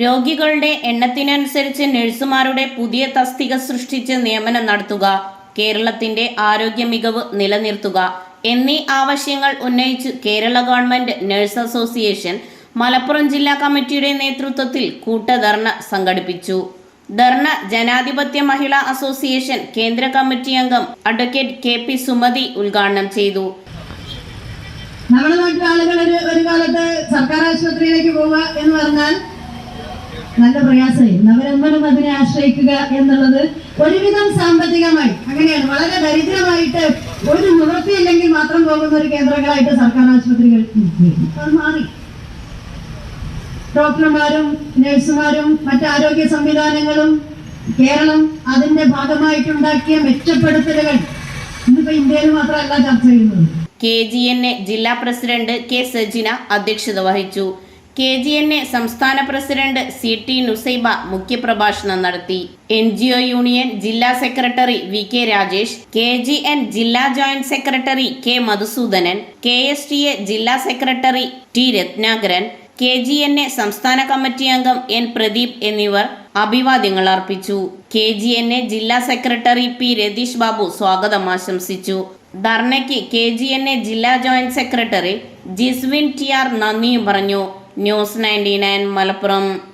രോഗികളുടെ എണ്ണത്തിനനുസരിച്ച് നഴ്സുമാരുടെ പുതിയ തസ്തിക സൃഷ്ടിച്ച് നിയമനം നടത്തുക കേരളത്തിന്റെ ആരോഗ്യ മികവ് നിലനിർത്തുക എന്നീ ആവശ്യങ്ങൾ ഉന്നയിച്ച് Kerala government nurse association Malappuram ജില്ലാ കമ്മിറ്റിയുടെ നേതൃത്വത്തിൽ കൂട്ടധർണ സംഘടിപ്പിച്ചു. ധർണ ജനാധിപത്യ മഹിളാ അസോസിയേഷൻ കേന്ദ്ര കമ്മിറ്റി അംഗം അഡ്വക്കേറ്റ് കെ പി സുമതി ഉദ്ഘാടനം ചെയ്തു. നമ്മുടെ നാട്ടിലെ ആളുകൾ ഒരു കാലത്ത് സർക്കാർ ആശുപത്രിയിലേക്ക് പോവുക എന്ന് പറഞ്ഞാൽ നല്ല പ്രയാസമായിരുന്നു അവരെന്തും അതിനെ ആശ്രയിക്കുക എന്നുള്ളത് ഒരുവിധം സാമ്പത്തികമായി അങ്ങനെയാണ്. വളരെ ദരിദ്രമായിട്ട് ഒരു നിവൃത്തിയില്ലെങ്കിൽ മാത്രം പോകുന്ന ഒരു കേന്ദ്രങ്ങളായിട്ട് സർക്കാർ ആശുപത്രികൾ മാറി. ഡോക്ടർമാരും നഴ്സുമാരും മറ്റ് ആരോഗ്യ സംവിധാനങ്ങളും കേരളം അതിന്റെ ഭാഗമായിട്ടുണ്ടാക്കിയ മെച്ചപ്പെടുത്തലുകൾ ഇന്നിപ്പോ ഇന്ത്യയിൽ മാത്രമല്ല ചർച്ച ചെയ്യുന്നത്. കെ ജി എൻ എ ജില്ലാ പ്രസിഡന്റ് കെ സജിന അധ്യക്ഷത വഹിച്ചു. കെ ജി എൻ എ സംസ്ഥാന പ്രസിഡന്റ് സി ടി നുസൈബ മുഖ്യപ്രഭാഷണം നടത്തി. എൻ ജി ഒ യൂണിയൻ ജില്ലാ secretary V K Rajesh K G N ജില്ലാ joint secretary K Madhusoodanan K S T A ജില്ലാ secretary T Ratnakaran K G N A സംസ്ഥാന committee അംഗം N Pradeep എന്നിവർ അഭിവാദ്യങ്ങൾ അർപ്പിച്ചു. കെ ജി എൻ എ ജില്ലാ secretary P Ratheesh Babu സ്വാഗതം ആശംസിച്ചു. ധർണയ്ക്ക് കെ ജി എൻ എ ജില്ലാ joint secretary Jiswin T R നന്ദിയും പറഞ്ഞു. News ninety nine Malappuram.